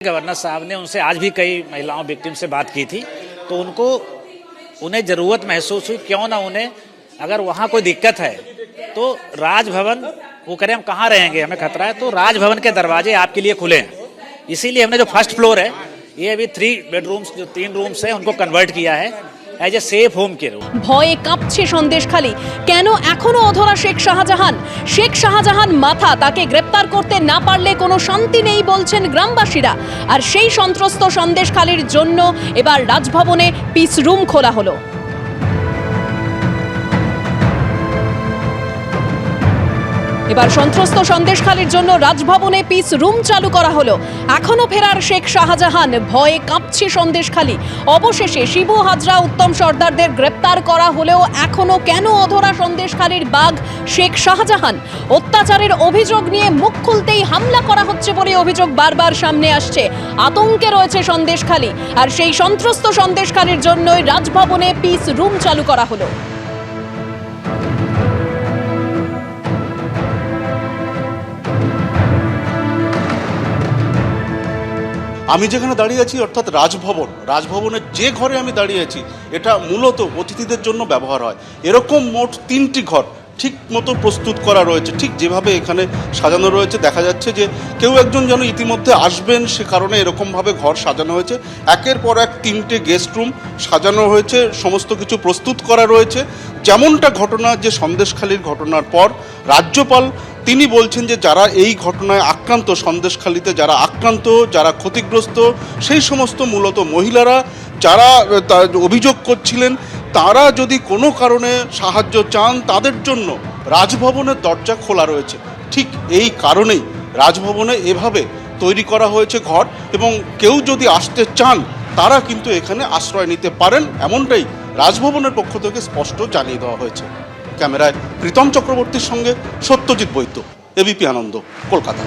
Governor साहब ने उनसे आज भी कई महिलाओं विक्टिम से बात की थी तो उनको, उन्हें ज़रूरत महसूस हुई, क्यों ना उन्हें, अगर वहाँ कोई दिक्कत है तो राजभवन, वो करें हम कहाँ रहेंगे? हमें खतरा है। तो राजभवन के दरवाजे आपके लिए खुले हैं। इसीलिए हमने जो फ़र्स्ट फ्लोर है, ये अभी थ्री बेडरूम्स जो तीन रूम्स हैं, उनको कन्वर्ट किया है। As a safe home care ভয়ে কাঁপছে সন্দেশ খালি। কেন এখনও অধরা শেখ শাহজাহান? শেখ শাহজাহান মাথা তাকে গ্রেপ্তার করতে না পারলে কোনো শান্তি নেই বলছেন গ্রামবাসীরা। আর সেই সন্ত্রস্ত সন্দেশ খালির জন্য এবার রাজভবনে পিস রুম খোলা হলো। এবার সন্ত্রস্ত সন্দেশখালীর জন্য রাজভবনে পিস রুম চালু করা হলো। এখনও ফেরার শেখ শাহজাহান, ভয়ে কাঁপছে সন্দেশখালী। অবশেষে শিবু হাজরা, উত্তম সর্দারদের গ্রেপ্তার করা হলেও এখনও কেন অধরা সন্দেশখালীর বাঘ শেখ শাহজাহান? অত্যাচারের অভিযোগ নিয়ে মুখ খুলতেই হামলা করা হচ্ছে বলে অভিযোগ বারবার সামনে আসছে। আতঙ্কে রয়েছে সন্দেশখালী। আর সেই সন্ত্রস্ত সন্দেশখালীর জন্যই রাজভবনে পিস রুম চালু করা হলো। আমি যেখানে দাঁড়িয়ে আছি, অর্থাৎ রাজভবন, রাজভবনের যে ঘরে আমি দাঁড়িয়ে আছি, এটা মূলত অতিথিদের জন্য ব্যবহার হয়। এরকম মোট তিনটি ঘর ঠিক মতো প্রস্তুত করা রয়েছে, ঠিক যেভাবে এখানে সাজানো রয়েছে। দেখা যাচ্ছে যে কেউ একজন যেন ইতিমধ্যে আসবেন, সে কারণে এরকমভাবে ঘর সাজানো হয়েছে। একের পর এক তিনটে গেস্ট রুম সাজানো হয়েছে, সমস্ত কিছু প্রস্তুত করা রয়েছে। যেমনটা ঘটনা, যে সন্দেশখালির ঘটনার পর রাজ্যপাল তিনি বলছেন যে যারা এই ঘটনায় আক্রান্ত, সন্দেশখালিতে যারা আক্রান্ত, যারা ক্ষতিগ্রস্ত, সেই সমস্ত মূলত মহিলারা, যারা অভিযোগ করছিলেন, তারা যদি কোনো কারণে সাহায্য চান তাদের জন্য রাজভবনের দরজা খোলা রয়েছে। ঠিক এই কারণেই রাজভবনে এভাবে তৈরি করা হয়েছে ঘর এবং কেউ যদি আসতে চান, তারা কিন্তু এখানে আশ্রয় নিতে পারেন, এমনটাই রাজভবনের পক্ষ থেকে স্পষ্ট জানিয়ে দেওয়া হয়েছে। ক্যামেরায় প্রীতম চক্রবর্তীর সঙ্গে সত্যজিৎ বৈদ্য এবিপি আনন্দ, কলকাতা।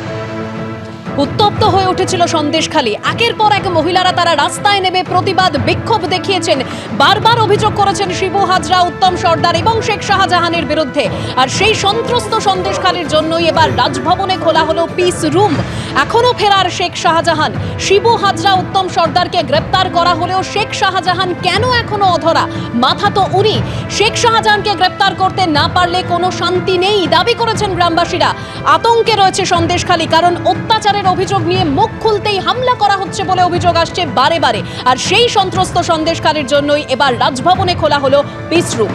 উত্তপ্ত হয়ে উঠেছিল সন্দেশখালী। একের পর এক মহিলারা তারা রাস্তায় নেমে প্রতিবাদ বিক্ষোভ দেখিয়েছেন। বারবার অভিযোগ করেছেন শিবু হাজরা, উত্তম সর্দার এবং শেখ শাহজাহানের বিরুদ্ধে। আর সেই সন্ত্রস্ত সন্দেশখালীর জন্যই এবার রাজভবনে খোলা হলো পিস রুম এখনও ফেরার শেখ শাহজাহান। শিবু হাজরা, উত্তম সর্দারকে গ্রেপ্তার করা হলেও শেখ শাহজাহান কেন এখনও অধরা? মাথা তো উনি। শেখ শাহজাহানকে গ্রেপ্তার করতে না পারলে কোনো শান্তি নেই, দাবি করেছেন গ্রামবাসীরা। আতঙ্কে রয়েছে সন্দেশখালী, কারণ অত্যাচারের অভিযোগ নিয়ে মুখ খুলতেই হামলা করা হচ্ছে বলে অভিযোগ আসছে বারে বারে। আর সেই সন্ত্রস্ত সন্দেশখালীর জন্যই এবার রাজভবনে খোলা হলো পিস রুম